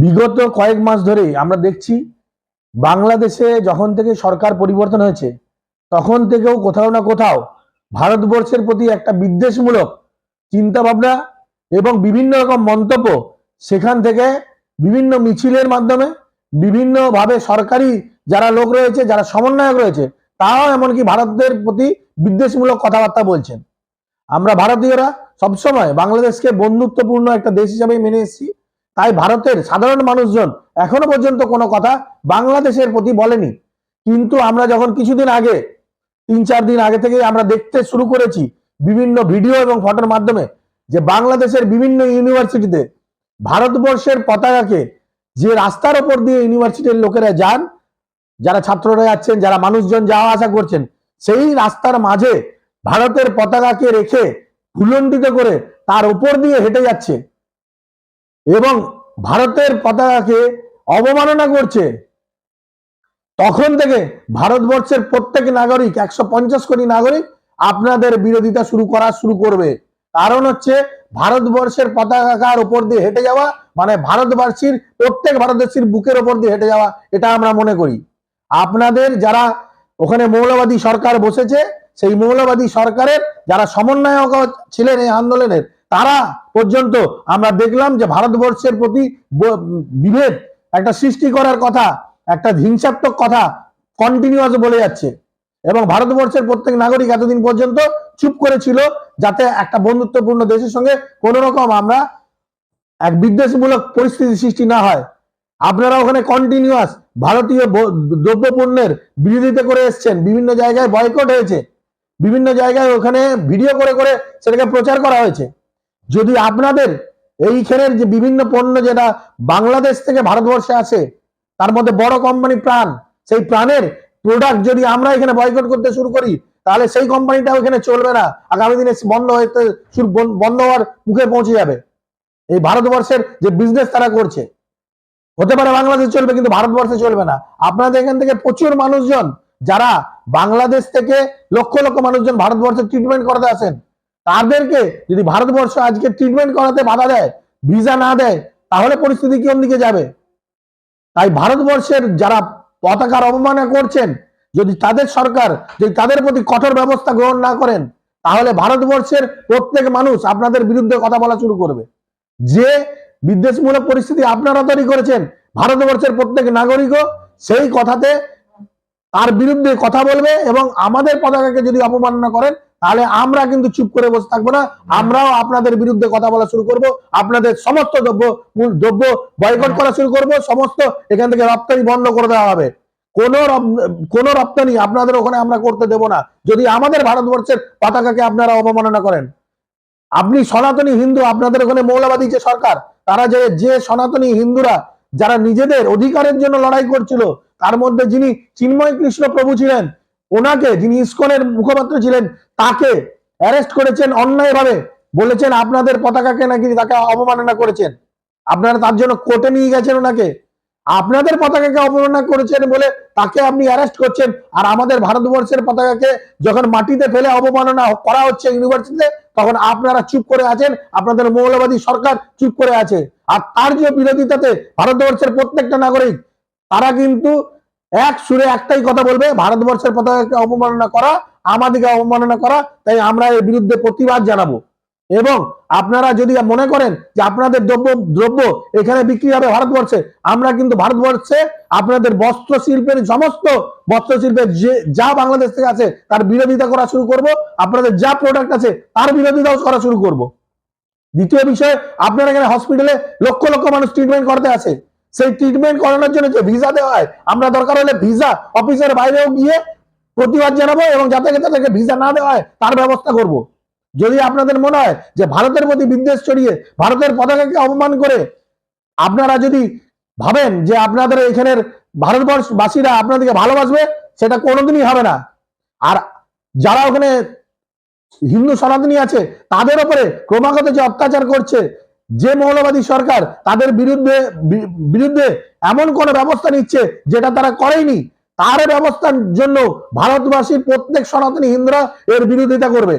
বিগত কয়েক মাস ধরে আমরা দেখছি বাংলাদেশে যখন থেকে সরকার পরিবর্তন হয়েছে, তখন থেকেও কোথাও না কোথাও ভারতবর্ষের প্রতি একটা বিদ্বেষমূলক চিন্তা ভাবনা এবং বিভিন্ন রকম মন্তব্য সেখান থেকে বিভিন্ন মিছিলের মাধ্যমে বিভিন্নভাবে সরকারি যারা লোক রয়েছে, যারা সমন্বয়ক রয়েছে, তারাও এমনকি ভারতের প্রতি বিদ্বেষমূলক কথাবার্তা বলছেন। আমরা ভারতীয়রা সবসময় বাংলাদেশকে বন্ধুত্বপূর্ণ একটা দেশ হিসাবে মেনে এসেছি। তাই ভারতের সাধারণ মানুষজন এখনও পর্যন্ত কোনো কথা বাংলাদেশের প্রতি বলেনি। কিন্তু আমরা যখন কিছুদিন আগে, তিন চার দিন আগে থেকে আমরা দেখতে শুরু করেছি বিভিন্ন ভিডিও এবং ফটোর মাধ্যমে যে বাংলাদেশের বিভিন্ন ইউনিভার্সিটিতে ভারতবর্ষের পতাকাকে যে রাস্তার ওপর দিয়ে ইউনিভার্সিটির লোকেরা যান, যারা ছাত্ররা যাচ্ছেন, যারা মানুষজন যাওয়া আসা করছেন, সেই রাস্তার মাঝে ভারতের পতাকাকে রেখে ভুলন্ডিত করে তার উপর দিয়ে হেঁটে যাচ্ছে। এবং ভারতের পতাকাকে অবমাননা করছে। তখন থেকে ভারতবর্ষের প্রত্যেক নাগরিক, একশো পঞ্চাশ কোটি নাগরিক আপনাদের বিরোধিতা শুরু করা শুরু করবে। কারণ হচ্ছে ভারতবর্ষের পতাকার উপর দিয়ে হেঁটে যাওয়া মানে ভারতবাসীর, প্রত্যেক ভারতবাসীর বুকের ওপর দিয়ে হেঁটে যাওয়া, এটা আমরা মনে করি। আপনাদের যারা ওখানে মৌলবাদী সরকার বসেছে, সেই মৌলবাদী সরকারের যারা সমন্বয়ক ছিলেন এই আন্দোলনের তারা পর্যন্ত আমরা দেখলাম যে ভারতবর্ষের প্রতি বিভেদ একটা সৃষ্টি করার কথা, একটা হিংসাত্মক কথা কন্টিনিউয়াস বলে যাচ্ছে। এবং ভারতবর্ষের প্রত্যেক নাগরিক এতদিন পর্যন্ত চুপ করেছিল যাতে একটা বন্ধুত্বপূর্ণ দেশের সঙ্গে কোন রকম আমরা এক বিদ্বেষমূলক পরিস্থিতি সৃষ্টি না হয়। আপনারা ওখানে কন্টিনিউয়াস ভারতীয় দ্রব্যপণ্যের বিরোধিতা করে এসছেন, বিভিন্ন জায়গায় বয়কট হয়েছে, বিভিন্ন জায়গায় ওখানে ভিডিও করে করে সেটাকে প্রচার করা হয়েছে। যদি আপনাদের এইখানের যে বিভিন্ন পণ্য যেটা বাংলাদেশ থেকে ভারতবর্ষে আসে, তার মধ্যে বড় কোম্পানি প্রাণ, সেই প্রাণের প্রোডাক্ট যদি আমরা এখানে বয়কট করতে শুরু করি, তাহলে সেই কোম্পানিটাও এখানে চলবে না। আগামী দিনে বন্ধ হতে শুরু, বন্ধ হওয়ার মুখে পৌঁছে যাবে। এই ভারতবর্ষের যে বিজনেস তারা করছে, হতে পারে বাংলাদেশ চলবে কিন্তু ভারতবর্ষে চলবে না। আপনাদের এখান থেকে প্রচুর মানুষজন, যারা বাংলাদেশ থেকে লক্ষ লক্ষ মানুষজন ভারতবর্ষে ট্রিটমেন্ট করাতে আসেন তাদেরকে যদি ভারতবর্ষ আজকে ট্রিটমেন্ট করাতে বাধা দেয় ভিসা না দেয়, তাহলে পরিস্থিতি কোন দিকে যাবে? তাই ভারতবর্ষের যারা পতাকার অবমাননা করছেন, যদি তাদের সরকার, যদি তাদের প্রতি কঠোর ব্যবস্থা গ্রহণ না করেন, তাহলে ভারতবর্ষের প্রত্যেক মানুষ আপনাদের বিরুদ্ধে কথা বলা শুরু করবে। যে বিদ্বেষমূলক পরিস্থিতি আপনারা তৈরি করেছেন, ভারতবর্ষের প্রত্যেক নাগরিকও সেই কথাতে তার বিরুদ্ধে কথা বলবে এবং আমাদের পতাকাকে যদি অপমাননা করেন তাহলে আমরা কিন্তু চুপ করে বসে থাকব না। আমরাও আপনাদের বিরুদ্ধে কথা বলা শুরু করব। আপনাদের সমস্ত দ্রব্য দ্রব্য বয়কট করা শুরু করব। সমস্ত এখান থেকে রপ্তানি বন্ধ করে দেওয়া হবে। কোন কোন রপ্তানি আপনাদের ওখানে আমরা করতে দেব না। যদি আমাদের ভারতবর্ষের পতাকাকে আপনারা অবমাননা করেন। আপনি সনাতনী হিন্দু, আপনাদের ওখানে মৌলবাদী যে সরকার, তারা যে যে সনাতনী হিন্দুরা, যারা নিজেদের অধিকারের জন্য লড়াই করছিল, তার মধ্যে যিনি চিন্ময় কৃষ্ণ প্রভু ছিলেন ওনাকে যিনি ইসকনের মুখপাত্র ছিলেন, তাকে অ্যারেস্ট করেছেন অন্যায়ভাবে। বলেছেন আপনাদের পতাকাকে নাকি তাকে অবমাননা করেছেন। আপনারা তার জন্য কোর্টে নিয়ে গেছেন ওনাকে। আপনাদের পতাকাকে অবমাননা করেছেন বলে তাকে আপনি অ্যারেস্ট করছেন। আর আমাদের ভারতবর্ষের পতাকাকে যখন মাটিতে ফেলে অবমাননা করা হচ্ছে ইউনিভার্সিটিতে, তখন আপনারা চুপ করে আছেন। আপনাদের মৌলবাদী সরকার চুপ করে আছে। আর তার যে বিরোধিতাতে ভারতবর্ষের প্রত্যেকটা নাগরিক, তারা কিন্তু এক সুরে একটাই কথা বলবে, ভারতবর্ষের পতাকাকে অবমাননা করা আমাদেরকে অবমাননা করা, তাই আমরা এর বিরুদ্ধে প্রতিবাদ জানাব। এবং আপনারা যদি মনে করেন যে আপনাদের দ্রব্য দ্রব্য এখানে বিক্রি হবে ভারতবর্ষে, আমরা কিন্তু ভারতবর্ষে আপনাদের বস্ত্র শিল্পের সমস্ত বস্ত্র শিল্পের যে, যা বাংলাদেশ থেকে আছে, তার বিরোধিতা করা শুরু করব, আপনাদের যা প্রোডাক্ট আছে, তার বিরোধিতাও করা শুরু করব। দ্বিতীয় বিষয়, আপনারা এখানে হসপিটালে লক্ষ লক্ষ মানুষ ট্রিটমেন্ট করতে আসে। সেই ট্রিটমেন্ট করানোর জন্য যে ভিসা দেওয়া হয়, আমরা দরকার হলে ভিসা অফিসের বাইরেও গিয়ে প্রতিবাদ জানাব এবং যাতে তাদেরকে ভিসা না দেওয়া হয়, তার ব্যবস্থা করব। যদি আপনাদের মনে হয় যে ভারতের প্রতি বিদ্বেষ ছড়িয়ে, ভারতের পতাকাকে অপমান করে আপনারা যদি ভাবেন যে আপনাদের এখানের ভারতবর্ষবাসীরা আপনাদেরকে ভালোবাসবে, সেটা কোনোদিনই হবে না। আর যারা ওখানে হিন্দু সনাতনী আছে, তাদের ওপরে ক্রমাগত যে অত্যাচার করছে যে মৌলবাদী সরকার তাদের বিরুদ্ধে বিরুদ্ধে এমন কোন ব্যবস্থা নিচ্ছে যেটা তারা করেনি তার ব্যবস্থার জন্য ভারতবাসী প্রত্যেক সনাতনী হিন্দুরা এর বিরোধিতা করবে।